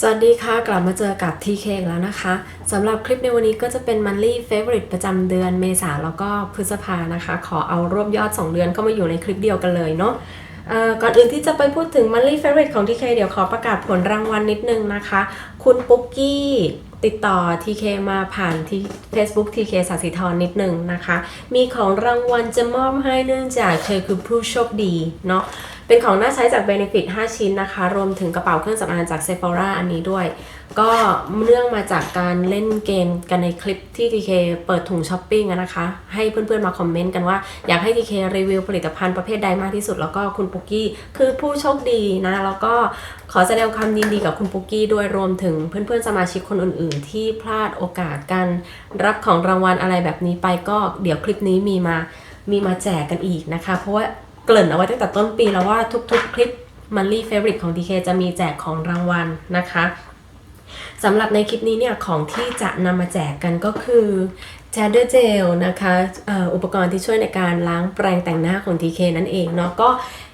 สวัสดีค่ะ กลับมาเจอกับ TK อีกแล้วนะคะสำหรับคลิปในวันนี้ก็จะเป็น monthly favorite ประจำเดือนเมษาแล้วก็พฤษภานะคะ ขอเอารวบยอด 2 เดือนเข้ามาอยู่ในคลิปเดียวกันเลยเนาะก่อนอื่นที่จะไปพูดถึง monthly favorite ของ TK เดี๋ยวขอประกาศผลรางวัลนิดนึงนะคะ คุณปุ๊กกี้ ติดต่อ TK มาผ่านที่ Facebook TK สาสิธรนิดนึงนะคะ มีของรางวัลจะมอบให้เนื่องจากเธอคือผู้โชคดีเนาะเป็นของน่าใช้จาก Benefit 5 ชิ้นนะคะ รวมถึงกระเป๋าเครื่องสำอางจาก Sephora อันนี้ด้วย ก็เนื่องมาจากการเล่นเกมกันในคลิปที่ TK เปิดถุงช้อปปิ้งนะคะ ให้เพื่อนๆมาคอมเมนต์กันว่า อยากให้ TK รีวิวผลิตภัณฑ์ประเภทใดมากที่สุด แล้วก็คุณปุกกี้คือผู้โชคดีนะ แล้วก็ขอแสดงความยินดีกับคุณปุกกี้ด้วยรวมถึงเพื่อนๆสมาชิกคนอื่นๆที่พลาดโอกาสการรับของรางวัลอะไรแบบนี้ไปก็เดี๋ยวคลิปนี้มีมามีมาแจกกันอีกนะคะ เพราะว่าเกริ่นเอาไว้ตั้งแต่ต้นปีแล้วว่าทุกๆ คลิปมันรีเฟรชของ DK จะมีแจกของรางวัลนะคะสำหรับในคลิปนี้เนี่ยของที่จะนำมาแจกกันก็คือ c h a d d e r Gel นะคะอุปกรณ์ที่ช่วยในการล้างแปรงแต่งหน้าของ DK นั่นเองเนาะก็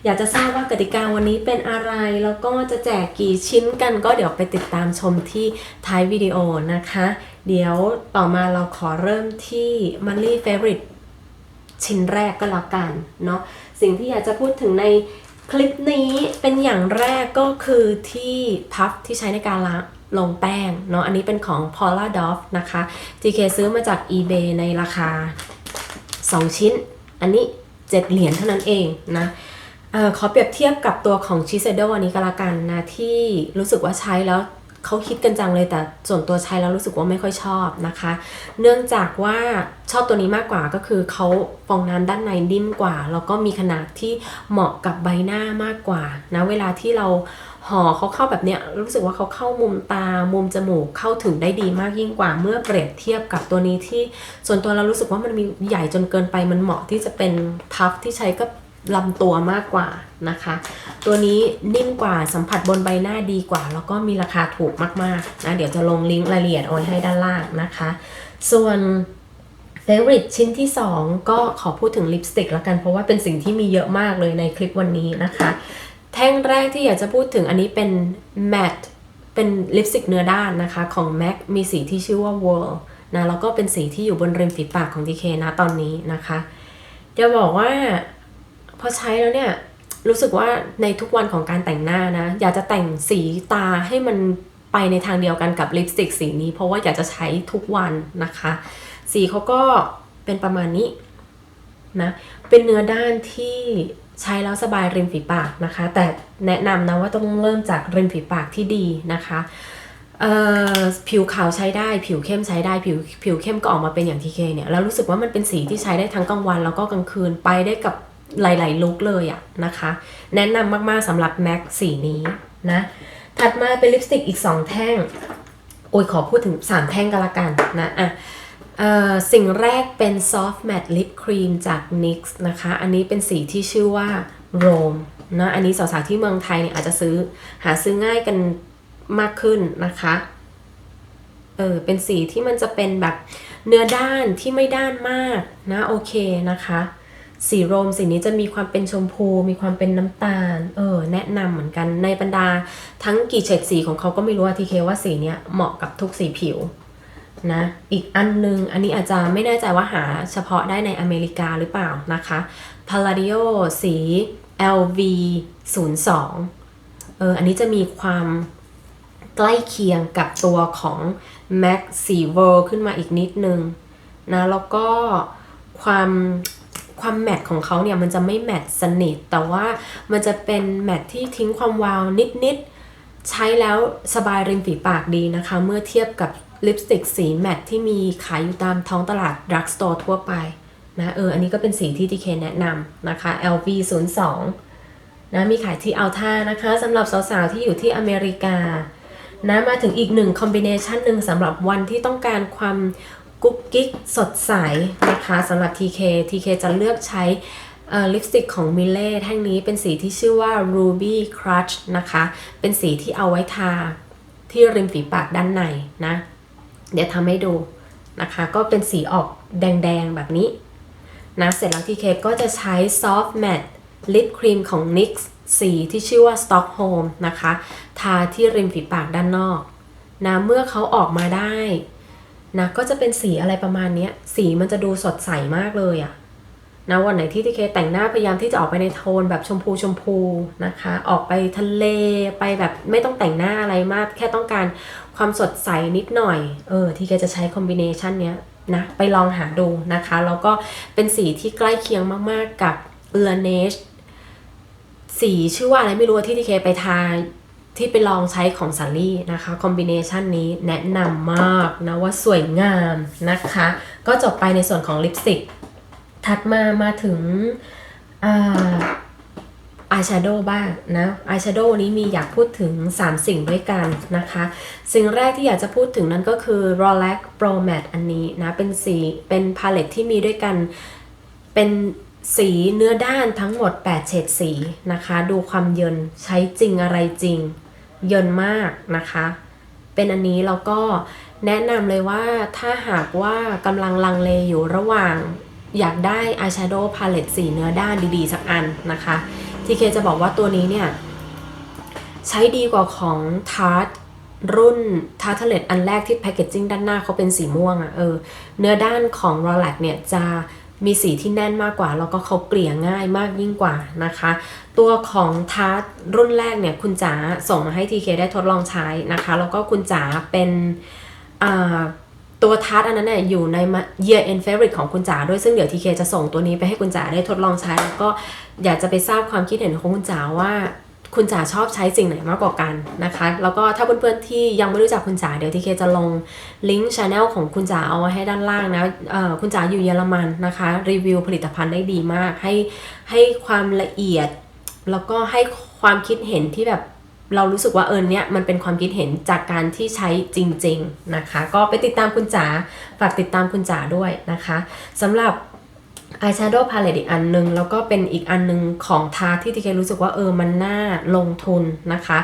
อยากจะทราบว่ากติกาวันนี้เป็นอะไร แล้วก็จะแจกกี่ชิ้นกันก็เดี๋ยวไปติดตามชมที่ท้ายวิดีโอนะคะ เดี๋ยวต่อมาเราขอเริ่มที่ Monthly Favorite ชิ้นแรกก็แล้วกันเนาะสิ่งที่อยากจะพูดถึงในคลิปนี้เป็นอย่างแรกก็คือที่พัฟที่ใช้ในการล้าง ลงแป้งเนาะอันนี้เป็นของ Paula d o f นะคะ GK ซื้อมาจาก eBay ในราคา 2 ชิ้น อันนี้ 7 เหรียญเท่านั้นเองนะเออขอเปรียบเทียบกับตัวของ Shiseido อันนี้ก็แล้วกันนะ ที่รู้สึกว่าใช้แล้วเขาคิดกันจังเลยแต่ส่วนตัวใช้แล้วรู้สึกว่าไม่ค่อยชอบนะคะ เนื่องจากว่าชอบตัวนี้มากกว่าก็คือเขาฟองน้ำด้านในนิ่มกว่า แล้วก็มีขนาดที่เหมาะกับใบหน้ามากกว่านะเวลาที่เรา ห่อเขาเข้าแบบเนี้ยรู้สึกว่าเขาเข้ามุมตา มุมจมูกเข้าถึงได้ดีมากยิ่งกว่าเมื่อเปรียบเทียบกับตัวนี้ที่ส่วนตัวเรารู้สึกว่ามันมีใหญ่จนเกินไปมันเหมาะที่จะเป็นพัฟที่ใช้กับลำตัวมากกว่านะคะ ตัวนี้นิ่มกว่าสัมผัสบนใบหน้าดีกว่า แล้วก็มีราคาถูกมากๆนะเดี๋ยวจะลงลิงก์รายละเอียดเอาไว้ให้ด้านล่างนะคะ ส่วนเฟเวอริตชิ้นที่ 2 ก็ขอพูดถึงลิปสติกแล้วกันเพราะว่าเป็นสิ่งที่มีเยอะมากเลยในคลิปวันนี้นะคะ แท่งแรกที่อยากจะพูดถึงอันนี้เป็น matte เป็นลิปสติกเนื้อด้านนะคะ ของ MAC มีสีที่ชื่อว่า World นะแล้วก็เป็นสีที่อยู่บนริมฝีปากของ DK นะตอนนี้นะคะจะบอกว่าพอใช้แล้วเนี่ย รู้สึกว่าในทุกวันของการแต่งหน้านะ อยากจะแต่งสีตาให้มันไปในทางเดียวกันกับลิปสติกสีนี้ เพราะว่าอยากจะใช้ทุกวันนะคะ สีเขาก็เป็นประมาณนี้นะเป็นเนื้อด้านที่ ใช้แล้วสบายริมฝีปากนะคะ แต่แนะนำนะว่าต้องเริ่มจากริมฝีปากที่ดีนะคะเอ่อผิวขาวใช้ได้ ผิวเข้มใช้ได้ผิวผิวเข้มก็ออกมาเป็นอย่างทีเคเนี่ยแล้วรู้สึกว่ามันเป็นสีที่ใช้ได้ทั้งกลางวันแล้วก็กลางคืนไปได้กับหลายๆลุคเลยอะนะคะ แนะนำมากๆสำหรับแม็กสีนี้นะถัดมาเป็นลิปสติกอีก 2 แท่ง โอ้ยขอพูดถึง 3 แท่งกันละกันนะอะ สิ่งแรกเป็น Soft Matte Lip Cream จาก NYX นะคะ อันนี้เป็นสีที่ชื่อว่า Rome นะอันนี้สาวๆที่เมืองไทยเนี่ยอาจจะซื้อหาซื้อง่ายกันมากขึ้นนะคะ เออเป็นสีที่มันจะเป็นแบบเนื้อด้านที่ไม่ด้านมากนะโอเคนะคะ สีโรมสีนี้จะมีความเป็นชมพู มีความเป็นน้ำตาล เออแนะนำเหมือนกันในบรรดาทั้งกี่เฉดสีของเขาก็ไม่รู้ทีเคว่าสีเนี้ยเหมาะกับทุกสีผิว นะ อีกอันนึง อันนี้อาจจะไม่แน่ใจว่าหาเฉพาะได้ในอเมริกาหรือเปล่านะคะ Palladio สี LV 02เออ อันนี้จะมีความใกล้เคียงกับตัวของ Mac สีเวอร์ขึ้นมาอีกนิดนึงนะ แล้วก็ความความแมทของเขาเนี่ยมันจะไม่แมทสนิท แต่ว่ามันจะเป็นแมทที่ทิ้งความวาวนิดๆ ใช้แล้วสบายริมฝีปากดีนะคะ เมื่อเทียบกับ ลิปสติกสีแมทที่มีขายอยู่ตามท้องตลาดดรักสโตร์ทั่วไปนะเอออันนี้ก็เป็นสีที่ทีเคแนะนำนะคะ LV 02นะมีขายที่อัลท่านะคะสำหรับสาวๆ ที่อยู่ที่อเมริกานะมาถึงอีกหนึ่งคอมบิเนชันหนึ่งสำหรับวันที่ต้องการความกุ๊กกิ๊กสดใสนะคะสำหรับ TK TK จะเลือกใช้ลิปสติกของมิเล่แท่งนี้เป็นสีที่ชื่อว่า Ruby Crush นะคะ เป็นสีที่เอาไว้ทาที่ริมฝีปากด้านในนะ เดี๋ยวทำให้ดูนะคะ ก็เป็นสีออกแดงๆแบบนี้นะเสร็จแล้วทีเคก็จะใช้ Soft Matte Lip Cream ของ NYX สีที่ชื่อว่า Stockholm นะคะ ทาที่ริมฝีปากด้านนอกนะเมื่อเขาออกมาได้นะก็จะเป็นสีอะไรประมาณนี้สีมันจะดูสดใสมากเลยอะ นะวันไหนที่ทีเคแต่งหน้าพยายามที่จะออกไปในโทนแบบชมพูชมพูนะคะ ออกไปทะเลไปแบบไม่ต้องแต่งหน้าอะไรมาก แค่ต้องการความสดใสนิดหน่อย เออทีเคจะใช้คอมบิเนชันเนี้ยนะไปลองหาดูนะคะ แล้วก็เป็นสีที่ใกล้เคียงมากๆกับเออเนชสีชื่อว่าอะไรไม่รู้ที่ทีเคไปทาที่ไปลองใช้ของซันลี่นะคะ คอมบิเนชันนี้แนะนำมากนะว่าสวยงามนะคะ ก็จบไปในส่วนของลิปสติก ถัดมามาถึงอายแชโดว์บ้างนะอายแชโดว์นี้มีอยากพูดถึง 3 สิ่งด้วยกันนะคะ สิ่งแรกที่อยากจะพูดถึงนั้นก็คือ Rolex Pro Matte อันนี้นะ เป็นสีเป็นพาเลตที่มีด้วยกันเป็นสีเนื้อด้านทั้งหมด 8 เฉดสีนะคะ ดูความเยินใช้จริงอะไรจริง เยินมากนะคะ เป็นอันนี้แล้วก็แนะนำเลยว่าถ้าหากว่ากำลังลังเลอยู่ระหว่าง อยากได้อายแชโดว์พาเลตสีเนื้อด้านดีๆ สักอันนะคะทีเคจะบอกว่าตัวนี้เนี่ย ใช้ดีกว่าของทาร์ตรุ่นทาร์ทเลตอันแรกที่แพคเกจจิ้งด้านหน้าเขาเป็นสีม่วงอะ่ะเออเนื้อด้านของ r o l e x เนี่ยจะมีสีที่แน่นมากกว่า แล้วก็เขาเกลี่ยง่ายมากยิ่งกว่านะคะ ตัวของทาร์ตรุ่นแรกเนี่ยคุณจ๋าส่งมาให้ทีเคได้ทดลองใช้นะคะ แล้วก็คุณจ๋าเป็นอ่า ตัวทัสอันนั้นเนี่ยอยู่ใน year end favorite ของคุณจ๋าด้วยซึ่งเดี๋ยวทีเคจะส่งตัวนี้ไปให้คุณจ๋าได้ทดลองใช้ แล้วก็อยากจะไปทราบความคิดเห็นของคุณจ๋าว่าคุณจ๋าชอบใช้สิ่งไหนมากกว่ากันนะคะ แล้วก็ถ้าเพื่อนๆที่ยังไม่รู้จักคุณจ๋าเดี๋ยวทีเคจะลงลิงก์ช anel ของคุณจ๋าเอาไว้ให้ด้านล่างนะคุณจ๋าอยู่เยอรมันนะคะ รีวิวผลิตภัณฑ์ได้ดีมาก ให้ให้ความละเอียด แล้วก็ให้ความคิดเห็นที่แบบ เรารู้สึกว่าเออเนี่ยมันเป็นความคิดเห็นจากการที่ใช้จริง ๆนะคะ ก็ไปติดตามคุณจ๋าฝากติดตามคุณจ๋าด้วยนะคะสำหรับ eyeshadow palette อีกอันนึง แล้วก็เป็นอีกอันนึงของทาที่ทีเครู้สึกว่าเออมันน่าลงทุนนะคะ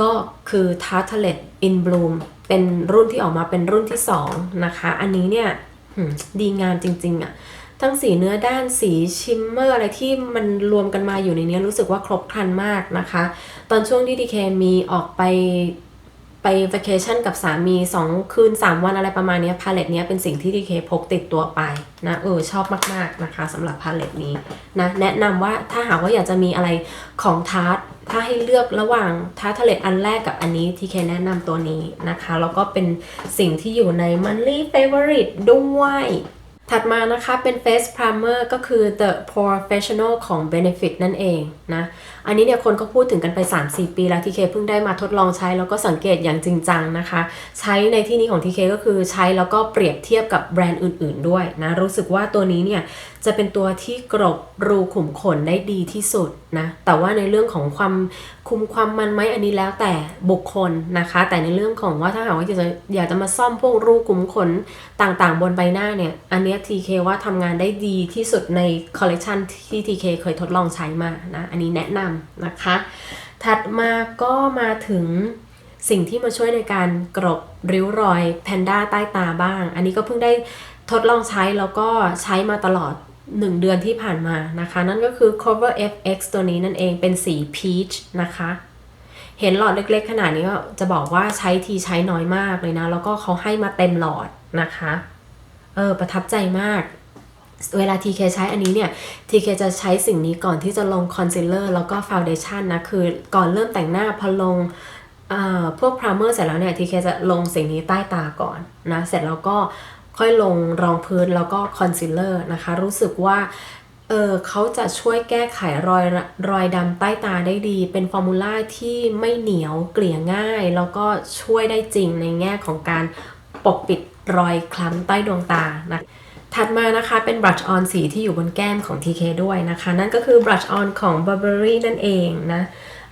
ก็คือ Tartelette in Bloom เป็นรุ่นที่ออกมาเป็นรุ่นที่ 2 นะคะ อันนี้เนี่ยดีงามจริง ๆอะ่ะ ทั้งสีเนื้อด้านสีชิมเมอร์อะไรที่มันรวมกันมาอยู่ในนี้รู้สึกว่าครบครันมากนะคะ ตอนช่วงที่ดีเคมีออกไปไปว a เคชั่นกับสามี 2 คืน 3 วันอะไรประมาณนี้พาเลตนี้เป็นสิ่งที่ดีเคพกติดตัวไปนะเออชอบมาก ๆ นะคะสำหรับพาเลตนี้นะแนะนำว่าถ้าหากว่าอยากจะมีอะไรของทาร์ตถ้าให้เลือกระหว่างทาร์ทเลตอันแรกกับอันนี้ที่เคแนะนำตัวนี้นะคะ แล้วก็เป็นสิ่งที่อยู่ใน monthly favorite ด้วย ถัดมานะคะเป็น face primer ก็คือ the professional ของ benefit นั่นเองนะ อันนี้เนี่ยคนก็พูดถึงกันไป 3-4 ปีแล้วทีเคเพิ่งได้มาทดลองใช้แล้วก็สังเกตอย่างจริงจังนะคะ ใช้ในที่นี้ของทีเคก็คือใช้แล้วก็เปรียบเทียบกับแบรนด์อื่น ๆ ด้วยนะ รู้สึกว่าตัวนี้เนี่ยจะเป็นตัวที่กรบรูขุมขนได้ดีที่สุดนะแต่ว่าในเรื่องของความคุมความมันไหมอันนี้แล้วแต่บุคคลนะคะ แต่ในเรื่องของว่าถ้าหากว่าจะอยากจะมาซ่อมพวกรูขุมขนต่างๆ บนใบหน้าเนี่ย อันนี้ TK ว่าทำงานได้ดีที่สุดในคอลเลกชันที่ TK เคยทดลองใช้มานะอันนี้แนะนำนะคะ ถัดมาก็มาถึงสิ่งที่มาช่วยในการกรบริ้วรอยแพนด้าใต้ตาบ้าง อันนี้ก็เพิ่งได้ทดลองใช้แล้วก็ใช้มาตลอด 1 เดือนที่ผ่านมานะคะ นั่นก็คือ cover fx ตัวนี้นั่นเองเป็นสี peach นะคะ เห็นหลอดเล็กๆ ขนาดนี้ก็จะบอกว่าใช้ทีใช้น้อยมากเลยนะ แล้วก็เขาให้มาเต็มหลอดนะคะ เออ ประทับใจมาก เวลา TK ใช้อันนี้เนี่ย TK จะใช้สิ่งนี้ก่อนที่จะลงคอนซีลเลอร์แล้วก็ฟาวเดชันนะ คือก่อนเริ่มแต่งหน้าพอลงพวกพรามเมอร์เสร็จแล้วเนี่ย TK จะลงสิ่งนี้ใต้ตาก่อนนะ เสร็จแล้วก็ค่อยลงรองพื้นแล้วก็คอนซีลเลอร์นะคะ รู้สึกว่าเออเขาจะช่วยแก้ไขรอยรอยดำใต้ตาได้ดี เป็นฟอร์มูล่าที่ไม่เหนียวเกลี่ยง่าย แล้วก็ช่วยได้จริงในแง่ของการปกปิดรอยคล้ำใต้ดวงตานะ ถัดมานะคะเป็นบรัชออนสีที่อยู่บนแก้มของ TK ด้วยนะคะ นั่นก็คือบรัชออนของ Burberry นั่นเองนะ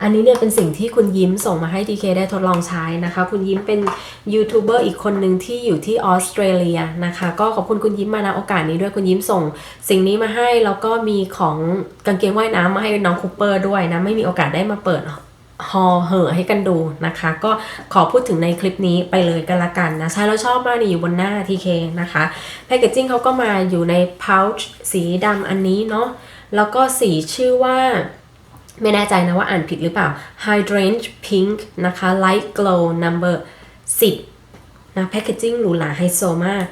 อันนี้เนี่ยเป็นสิ่งที่คุณยิ้มส่งมาให้ TK ได้ทดลองใช้นะคะ คุณยิ้มเป็นยูทูบเบอร์อีกคนหนึ่งที่อยู่ที่ออสเตรเลียนะคะ ก็ขอบคุณคุณยิ้มมาณโอกาสนี้ด้วยคุณยิ้มส่ง สิ่งนี้มาให้แล้วก็มีของกางเกงว่ายน้ำมาให้น้องคูเปอร์ด้วยนะไม่มีโอกาสได้มาเปิด ฮอเหอให้กันดูนะคะ ก็ขอพูดถึงในคลิปนี้ไปเลยกันละกันนะ ใช้แล้วชอบมากนี่อยู่บนหน้า TK นะคะแพคเกจจิ้งเขาก็มาอยู่ใน pouch สีดำอันนี้เนาะแล้วก็สีชื่อว่าไม่แน่ใจนะว่าอ่านผิดหรือเปล่า Hydrangea Pink นะคะ Light Glow Number 10นะแพคเกจิ้งหรูหราไฮโซมาก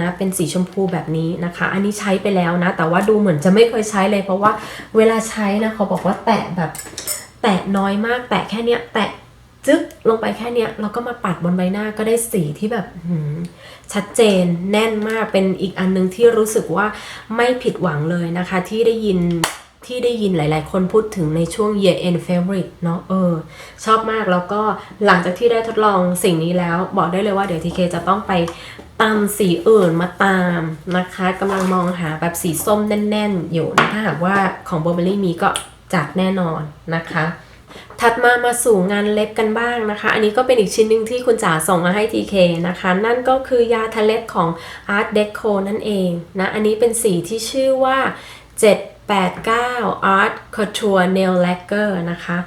นะเป็นสีชมพูแบบนี้นะคะ อันนี้ใช้ไปแล้วนะ แต่ว่าดูเหมือนจะไม่เคยใช้เลย เพราะว่าเวลาใช้นะเขาบอกว่าแตะแบบ แตะน้อยมาก แตะแค่เนี้ย แตะจึ๊กลงไปแค่เนี้ยแล้วก็มาปัดบนใบหน้าก็ได้สีที่แบบชัดเจนแน่นมากเป็นอีกอันนึงที่รู้สึกว่าไม่ผิดหวังเลยนะคะ ที่ได้ยินที่ได้ยินหลาย ๆ คนพูดถึงในช่วง year end favorite เนาะเออ ชอบมากแล้วก็หลังจากที่ได้ทดลองสิ่งนี้แล้ว บอกได้เลยว่าเดี๋ยวทีเคจะต้องไปตามสีอื่นมาตามนะคะกำลังมองหาแบบสีส้มแน่น ๆ อยู่นะถ้าหากว่าของ b u r b e r r y มีก็ จัดแน่นอนนะคะ ถัดมามาสู่งานเล็บกันบ้างนะคะ อันนี้ก็เป็นอีกชิ้นหนึ่งที่คุณจ๋าส่งมาให้ TK นะคะ นั่นก็คือยาทาเล็บของ Art Deco นั่นเองนะ อันนี้เป็นสีที่ชื่อว่า 789 Art Couture Nail Lacquer นะคะ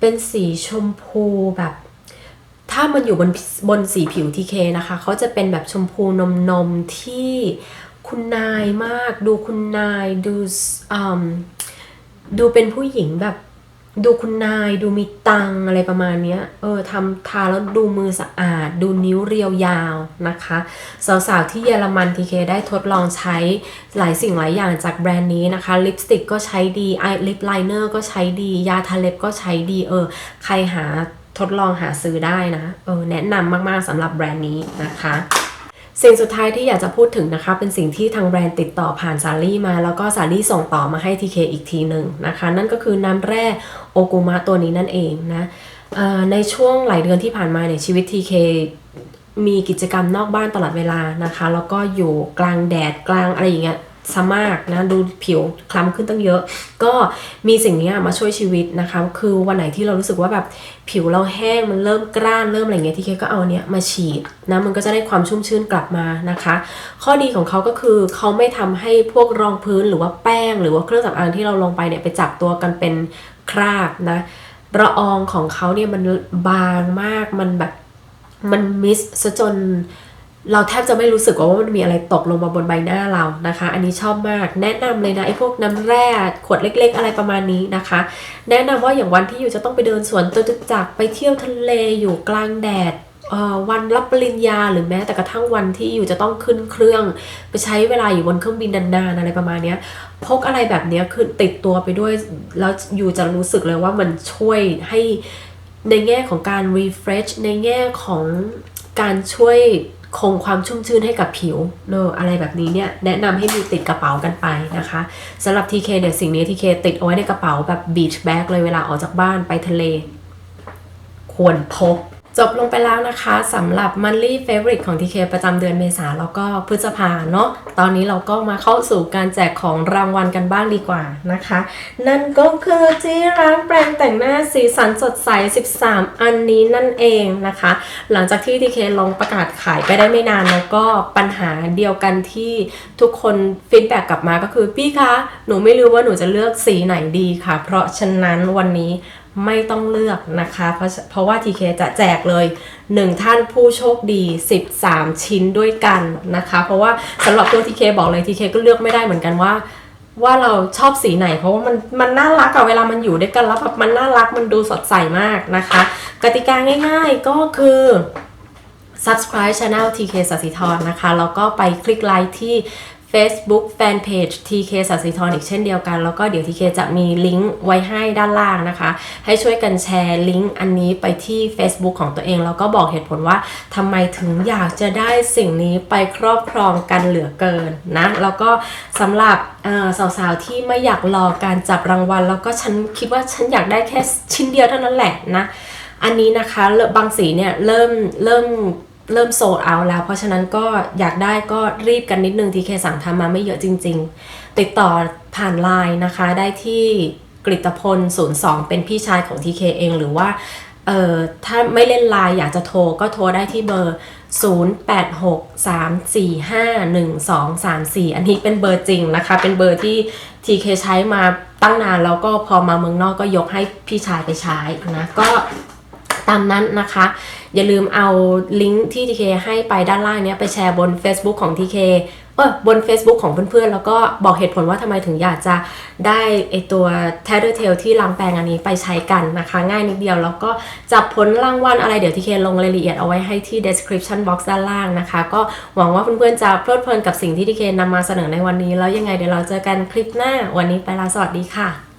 เป็นสีชมพูแบบถ้ามันอยู่บนบนสีผิวทีเคนะคะเขาจะเป็นแบบชมพูนมนมที่คุณนายมาก ดูคุณนายดูอืม ดูเป็นผู้หญิงแบบ ดูคุณนายดูมีตังอะไรประมาณเนี้ยเออทำทาแล้วดูมือสะอาด ดูนิ้วเรียวยาวนะคะ สาวๆที่เยอรมันทีเคได้ทดลองใช้หลายสิ่งหลายอย่างจากแบรนด์นี้นะคะ ลิปสติกก็ใช้ดีไอลิปไลเนอร์ก็ใช้ดี ยาทาเล็บก็ใช้ดีเออ ใครหาทดลองหาซื้อได้นะ เออ แนะนำมากๆสำหรับแบรนด์นี้นะคะ สิ่งสุดท้ายที่อยากจะพูดถึงนะคะ เป็นสิ่งที่ทางแบรนด์ติดต่อผ่านซารี่มา แล้วก็ซารี่ส่งต่อมาให้ TK อีกทีหนึ่งนะคะ นั่นก็คือน้ำแร่โอกุมะตัวนี้นั่นเองนะในช่วงหลายเดือนที่ผ่านมาเนี่ยชีวิต TK มีกิจกรรมนอกบ้านตลอดเวลานะคะ แล้วก็อยู่กลางแดดกลางอะไรอย่างเงี้ย ซะมากนะดูผิวคล้ำขึ้นตั้งเยอะ ก็มีสิ่งนี้มาช่วยชีวิตนะคะ คือวันไหนที่เรารู้สึกว่าแบบผิวเราแห้งมันเริ่มกร้านเริ่มอะไรเงี้ยที่เคก็เอาเนี้ยมาฉีดนะมันก็จะได้ความชุ่มชื่นกลับมานะคะ ข้อดีของเขาก็คือเขาไม่ทำให้พวกรองพื้นหรือว่าแป้ง หรือว่าเครื่องสำอางที่เราลงไปเนี่ยไปจับตัวกันเป็นคราบนะละอองของเขาเนี่ยมันบางมากมันแบบมันมิสซะจน เราแทบจะไม่รู้สึกว่ามันมีอะไรตกลงมาบนใบหน้าเรานะคะ อันนี้ชอบมาก แนะนำเลยนะไอ้พวกน้ำแร่ขวดเล็ก ๆ อะไรประมาณนี้นะคะ แนะนำว่าอย่างวันที่อยู่จะต้องไปเดินสวนจตุจักรไปเที่ยวทะเลอยู่กลางแดดวันรับปริญญาหรือแม้แต่กระทั่งวันที่อยู่จะต้องขึ้นเครื่อง ไปใช้เวลาอยู่บนเครื่องบินนานๆอะไรประมาณนี้พกอะไรแบบนี้คือติดตัวไปด้วยแล้วอยู่จะรู้สึกเลยว่ามันช่วยให้ในแง่ของการ refresh ในแง่ของการช่วย คงความชุ่มชื่นให้กับผิวเนอะอะไรแบบนี้เนี่ยแนะนำให้มีติดกระเป๋ากันไปนะคะสำหรับ TK เนี่ยสิ่งนี้ TK ติดเอาไว้ในกระเป๋าแบบบีชแบ็กเลยเวลาออกจากบ้านไปทะเล ควรพก จบลงไปแล้วนะคะสำหรับ monthly favorite ของ TK ประจำเดือนเมษาแล้วก็พฤษภาเนาะตอนนี้เราก็มาเข้าสู่การแจกของรางวัลกันบ้างดีกว่านะคะ นั่นก็คือที่ร้านแปรงแต่งหน้าสีสันสดใส 13 อันนี้นั่นเองนะคะ หลังจากที่ TK ลองประกาศขายไปได้ไม่นานแล้วก็ปัญหาเดียวกันที่ทุกคนฟีดแบ็กกลับมาก็คือพี่คะหนูไม่รู้ว่าหนูจะเลือกสีไหนดีค่ะ เพราะฉะนั้นวันนี้ ไม่ต้องเลือกนะคะ เพราะเพราะว่า TK จะแจกเลย 1 ท่านผู้โชคดี 13 ชิ้นด้วยกันนะคะ เพราะว่าสำหรับตัว TK บอกเลย TK ก็เลือกไม่ได้เหมือนกันว่า ว่าเราชอบสีไหน เพราะว่ามันมันน่ารักอะเวลามันอยู่ด้วยกันแล้วแบบมันน่ารักมันดูสดใสมากนะคะ กติกาง่ายๆก็คือ subscribe channel TK สัสิธรนะคะ แล้วก็ไปคลิกไลค์ที่ Facebook Fanpage TK สัสิธรอีกเช่นเดียวกัน แล้วก็เดี๋ยว TK จะมีลิงก์ไว้ให้ด้านล่างนะคะ ให้ช่วยกันแชร์ลิงก์อันนี้ไปที่ Facebook ของตัวเอง แล้วก็บอกเหตุผลว่าทำไมถึงอยากจะได้สิ่งนี้ไปครอบครองกันเหลือเกินนะ แล้วก็สำหรับสาวๆที่ไม่อยากรอการจับรางวัล แล้วก็ฉันคิดว่าฉันอยากได้แค่ชิ้นเดียวเท่านั้นแหละนะอันนี้นะคะเริ่มบางสีเนี่ยเริ่มเริ่ม เริ่มโซ d เอาแล้ว เพราะฉะนั้นก็อยากได้ก็รีบกันนิดนึงทีเคสั่งทำมาไม่เยอะจริง ๆ ติดต่อผ่านไลน์นะคะได้ที่กริตพล 02 เป็นพี่ชายของ TK เองหรือว่าเอ่อถ้าไม่เล่นไลน์อยากจะโทรก็โทรได้ที่เบอร์ 0863451234 อันนี้เป็นเบอร์จริงนะคะ เป็นเบอร์ที่ TK ใช้มาตั้งนานแล้วก็พอมาเมืองนอกก็ยกให้พี่ชายไปใช้นะ ก็ตามนั้นนะคะ อย่าลืมเอาลิงก์ที่ TK ให้ไปด้านล่างเนี้ยไปแชร์บน Facebook ของ TK เอเออบน Facebook ของเพื่อนๆ แล้วก็บอกเหตุผลว่าทำไมถึงอยากจะได้ไอตัว t a t t e r t a l ที่ล้างแปรงอันนี้ไปใช้กันนะคะ ง่ายนิดเดียว แล้วก็จับผลรางวัลอะไรเดี๋ยวที่เคลงรายละเอียดเอาไว้ให้ที่ description box ด้านล่างนะคะ ก็หวังว่าเพื่อนๆ จะเพลิดเพลินกับสิ่งที่ที่เคนนำมาเสนอในวันนี้ แล้วยังไงเดี๋ยวเราเจอกันคลิปหน้าวันนี้ไปลาสวัสดีค่ะ